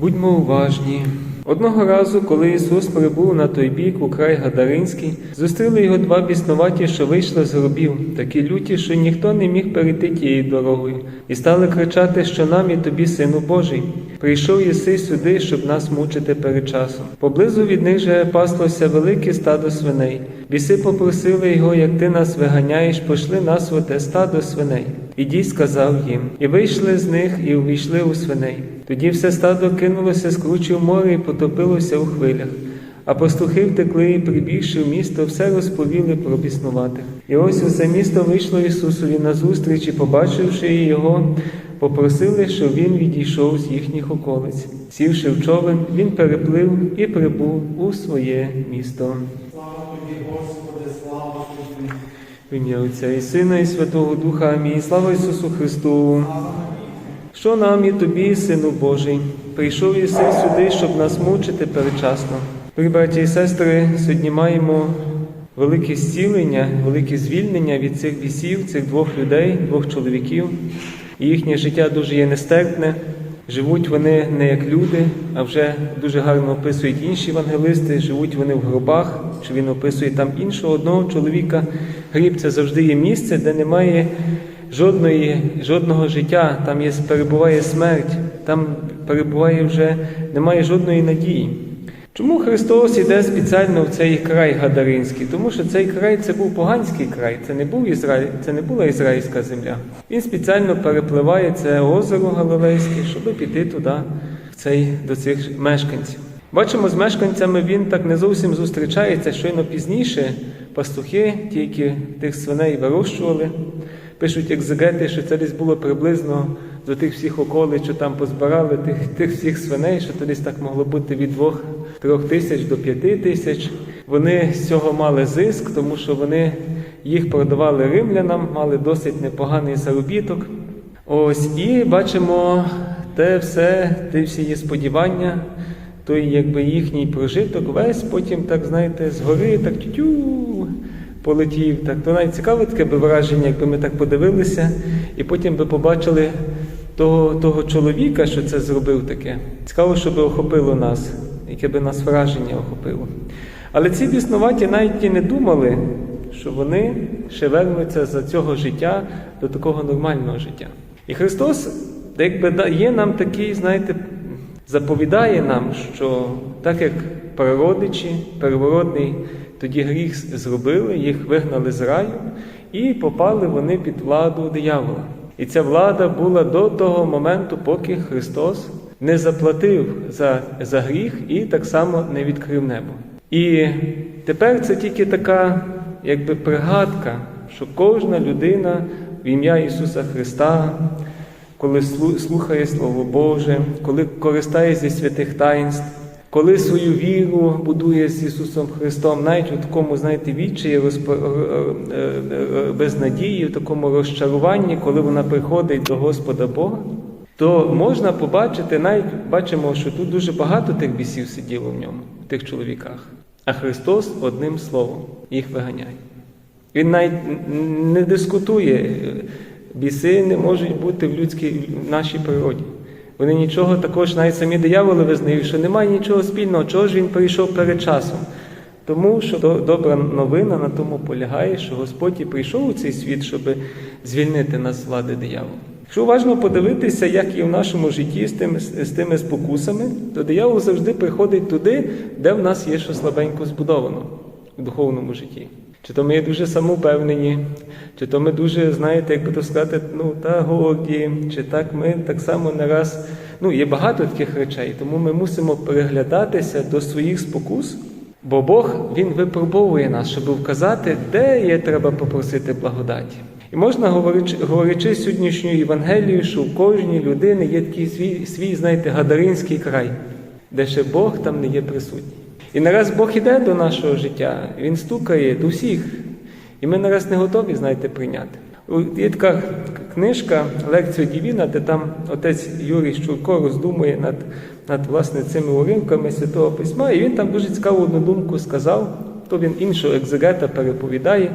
Будьмо уважні. Одного разу, коли Ісус прибув на той бік у край Гадаринський, зустріли його два біснуваті, що вийшли з гробів, такі люті, що ніхто не міг перейти тією дорогою, і стали кричати, що нам і тобі, сину Божий. Прийшов єси сюди, щоб нас мучити перед часом. Поблизу від них же паслося велике стадо свиней. Біси попросили його, як ти нас виганяєш, пошли нас в оте стадо свиней. Ідіть, сказав їм, і вийшли з них, і увійшли у свиней. Тоді все стадо кинулося з кручі в море і потопилося у хвилях. А пастухи втекли і прибігши в місто, все розповіли про біснуватих. І ось усе місто вийшло Ісусові назустріч і, побачивши його, попросили, щоб він відійшов з їхніх околиць. Сівши в човен, він переплив і прибув у своє місто. Слава тобі, Господи. В ім'я Отця і Сина, і Святого Духа. Амінь. Слава Ісусу Христу! Що нам і тобі, Сину Божий, прийшов єси сюди, щоб нас мучити передчасно. Дорогі браті і сестри, сьогодні маємо велике зцілення, велике звільнення від цих бісів, цих двох людей, двох чоловіків. І їхнє життя дуже є нестерпне. Живуть вони не як люди, а вже дуже гарно описують інші евангелисти. Живуть вони в гробах, чи він описує там іншого одного чоловіка. Гріб це завжди є місце, де немає жодної, жодного життя, там є, перебуває смерть, там перебуває вже, немає жодної надії. Чому Христос іде спеціально в цей край Гадаринський? Тому що цей край це був поганський край, це не був Ізраїль, це не була ізраїльська земля. Він спеціально перепливає це озеро Галилейське, щоб піти туди, в цей, до цих мешканців. Бачимо, з мешканцями він так не зовсім зустрічається, щойно пізніше пастухи, ті, які тих свиней вирощували, пишуть екзегети, що це десь було приблизно до тих всіх околиць, що там позбирали тих, тих всіх свиней, що то десь так могло бути від двох трьох тисяч до п'яти тисяч. Вони з цього мали зиск, тому що вони їх продавали римлянам, мали досить непоганий заробіток. Ось і бачимо те все, ті всі її сподівання, той якби їхній прожиток, весь потім, так знаєте, згори так тютю полетів. Так то навіть цікаве таке би враження, якби ми так подивилися, і потім би побачили того, того чоловіка, що це зробив таке. Цікаво, щоб охопило нас, яке би нас враження охопило. Але ці біснуваті навіть і не думали, що вони ще вернуться за цього життя до такого нормального життя. І Христос, якби дає нам такий, знаєте, заповідає нам, що так як прародичі, первородний тоді гріх зробили, їх вигнали з раю, і попали вони під владу диявола. І ця влада була до того моменту, поки Христос не заплатив за, за гріх і так само не відкрив небо. І тепер це тільки така, якби пригадка, що кожна людина в ім'я Ісуса Христа, коли слухає Слово Боже, коли користається святих таїнств, коли свою віру будує з Ісусом Христом, навіть у такому, знаєте, відчаї, розпо- е, е, е, безнадії, в такому розчаруванні, коли вона приходить до Господа Бога, то можна побачити, навіть бачимо, що тут дуже багато тих бісів сиділо в ньому, в тих чоловіках. А Христос одним словом їх виганяє. Він навіть не дискутує. Біси не можуть бути в людській в нашій природі. Вони нічого також, навіть самі дияволи визнають, що немає нічого спільного, чого ж він прийшов перед часом. Тому що добра новина на тому полягає, що Господь і прийшов у цей світ, щоб звільнити нас з влади диявола. Якщо уважно подивитися, як і в нашому житті з тими, з тими спокусами, то диявол завжди приходить туди, де в нас є щось слабенько збудовано в духовному житті. Чи то ми є дуже самовпевнені, чи то ми дуже, знаєте, як би то сказати, ну та горді, чи так ми так само не раз. Ну, є багато таких речей, тому ми мусимо переглядатися до своїх спокус, бо Бог Він випробовує нас, щоб вказати, де є треба попросити благодаті. І можна, говорячи, говорячи сьогоднішню Євангелію, що у кожній людини є такий свій, свій, знаєте, гадаринський край, де ще Бог там не є присутній. І нараз Бог іде до нашого життя, Він стукає до всіх. І ми нараз не готові, знаєте, прийняти. Є така книжка Лекція Дівіна, де там отець Юрій Щурко роздумує над, над власне цими уривками Святого Письма, і він там дуже цікаву одну думку сказав, то він іншого екзегета переповідає,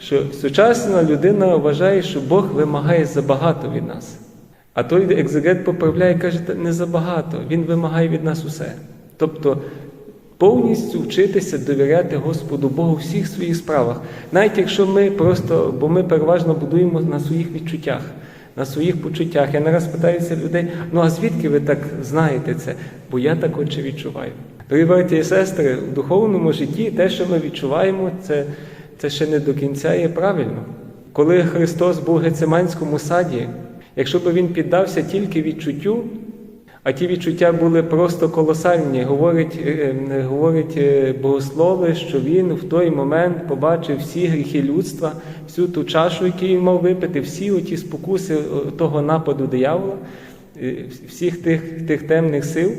що сучасна людина вважає, що Бог вимагає забагато від нас. А той екзегет поправляє, каже, «Та не забагато, він вимагає від нас усе. Тобто повністю вчитися довіряти Господу Богу у всіх своїх справах. Навіть якщо ми просто, бо ми переважно будуємо на своїх відчуттях, на своїх почуттях. Я не раз питаюся людей, ну а звідки ви так знаєте це? Бо я так отже відчуваю. Дорогі браті і сестри, в духовному житті те, що ми відчуваємо, це, це ще не до кінця є правильно. Коли Христос був в Гециманському саді, якщо б він піддався тільки відчуттю, а ті відчуття були просто колосальні. Говорить, е, е, говорить е, богослови, що він в той момент побачив всі гріхи людства, всю ту чашу, яку він мав випити, всі оті спокуси того нападу диявола, е, всіх тих, тих темних сил.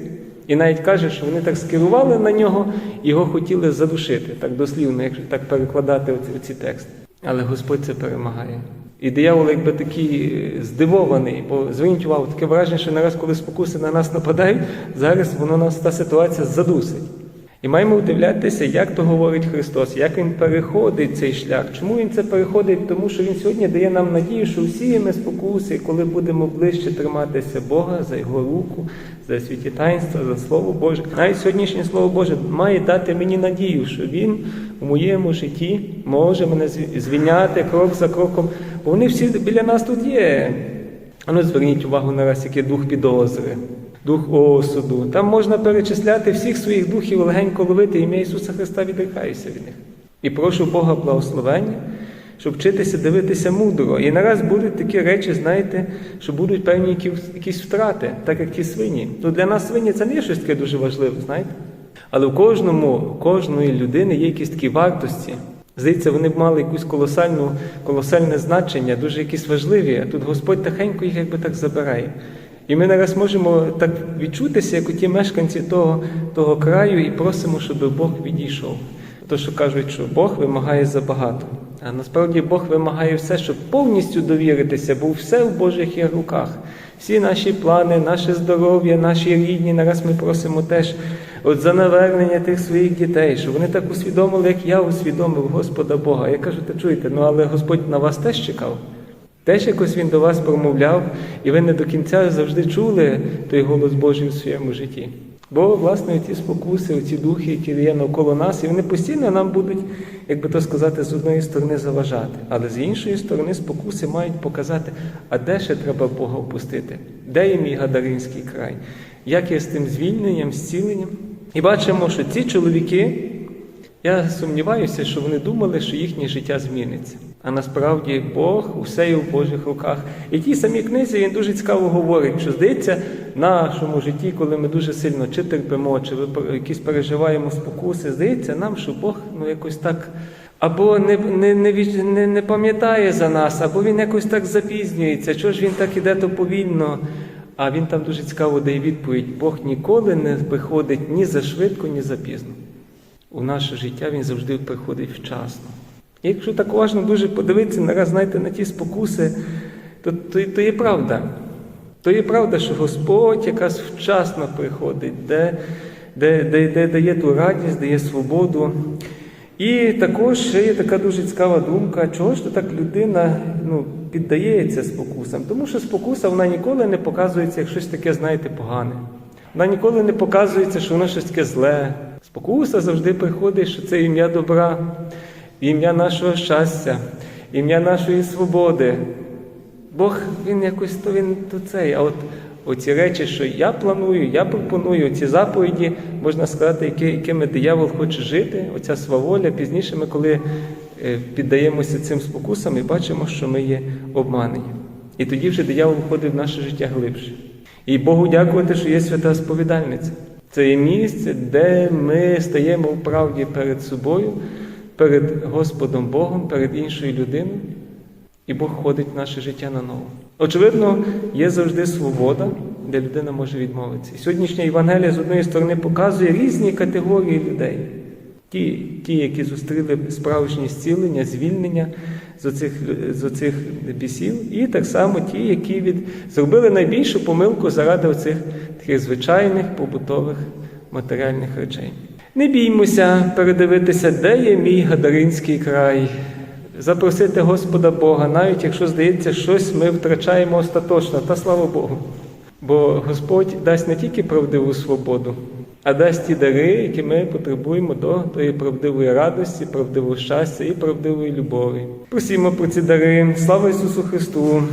І навіть каже, що вони так скерували на нього, його хотіли задушити, так дослівно, якщо так перекладати оці, оці тексти. Але Господь це перемагає. І диявол, якби такий е, здивований, бо зверніть увагу, таке враження, що нараз, коли спокуси на нас нападають, зараз воно нас та ситуація задусить. І маємо вдивлятися, як то говорить Христос, як Він переходить цей шлях. Чому Він це переходить? Тому що Він сьогодні дає нам надію, що всі ми спокуси, коли будемо ближче триматися Бога за Його руку, за святі таїнства, за Слово Боже. Навіть сьогоднішнє Слово Боже має дати мені надію, що Він у моєму житті може мене звільняти крок за кроком. Бо вони всі біля нас тут є. А ну зверніть увагу на раз, який дух підозри, дух осуду. Там можна перечисляти всіх своїх духів, легенько ловити ім'я Ісуса Христа, відрікаюся від них. І прошу Бога благословення, щоб вчитися дивитися мудро. І нараз будуть такі речі, знаєте, що будуть певні якісь- втрати, так як ті свині. Ну для нас свині це не є щось таке дуже важливе, знаєте. Але в кожному, у кожної людини є якісь такі вартості. Здається, вони б мали якусь колосальну, колосальне значення, дуже якісь важливі, а тут Господь тихенько їх якби так забирає. І ми нараз можемо так відчутися, як ті мешканці того, того краю, і просимо, щоб Бог відійшов. То, що кажуть, що Бог вимагає забагато. А насправді Бог вимагає все, щоб повністю довіритися, бо все в Божих є руках. Всі наші плани, наше здоров'я, наші рідні, нараз ми просимо теж от за навернення тих своїх дітей, щоб вони так усвідомили, як я усвідомив Господа Бога. Я кажу, та чуєте, ну але Господь на вас теж чекав. Теж якось він до вас промовляв, і ви не до кінця завжди чули той голос Божий у своєму житті. Бо, власне, ці спокуси, ці духи, які є навколо нас, і вони постійно нам будуть, як би то сказати, з одної сторони заважати. Але з іншої сторони, спокуси мають показати, а де ще треба Бога впустити? Де є мій Гадаринський край? Як є з тим звільненням, зціленням? І бачимо, що ці чоловіки, я сумніваюся, що вони думали, що їхнє життя зміниться. А насправді Бог усе є в Божих руках. І в тій самій книзі він дуже цікаво говорить, що здається, в нашому житті, коли ми дуже сильно чи терпимо, чи якісь переживаємо спокуси, здається нам, що Бог ну якось так. Або не, не, не, не, не пам'ятає за нас, або він якось так запізнюється. Чого ж він так іде то повільно? А він там дуже цікаво дає відповідь: Бог ніколи не приходить ні за швидко, ні за пізно. У наше життя він завжди приходить вчасно. Якщо так уважно дуже подивитися нараз, знаєте, на ті спокуси, то, то, то є правда. То є правда, що Господь якраз вчасно приходить, де, де, де, де дає ту радість, дає свободу. І також ще є така дуже цікава думка, чого ж то так людина ну, піддається спокусам. Тому що спокуса вона ніколи не показується як щось таке, знаєте, погане. Вона ніколи не показується, що воно щось таке зле. Спокуса завжди приходить, що це ім'я добра, ім'я нашого щастя, ім'я нашої свободи. Бог він якось то він то цей. А от оці речі, що я планую, я пропоную, ці заповіді, можна сказати, які, якими диявол хоче жити, оця сваволя. Пізніше ми, коли е, піддаємося цим спокусам, і бачимо, що ми є обманені. І тоді вже диявол входить в наше життя глибше. І Богу дякувати, що є свята сповідальниця. Це є місце, де ми стаємо в правді перед собою, перед Господом Богом, перед іншою людиною. І Бог ходить в наше життя на ново. Очевидно, є завжди свобода, де людина може відмовитися. Сьогоднішня Євангелія з одної сторони показує різні категорії людей. Ті, ті які зустріли справжнє зцілення, звільнення з оцих, з оцих бісів, і так само ті, які від, зробили найбільшу помилку заради оцих таких звичайних побутових матеріальних речей. Не біймося передивитися, де є мій Гадаринський край, запросити Господа Бога, навіть якщо здається, щось ми втрачаємо остаточно, та слава Богу. Бо Господь дасть не тільки правдиву свободу, а дасть ті дари, які ми потребуємо до тої правдивої радості, правдивого щастя і правдивої любові. Просімо про ці дари. Слава Ісусу Христу!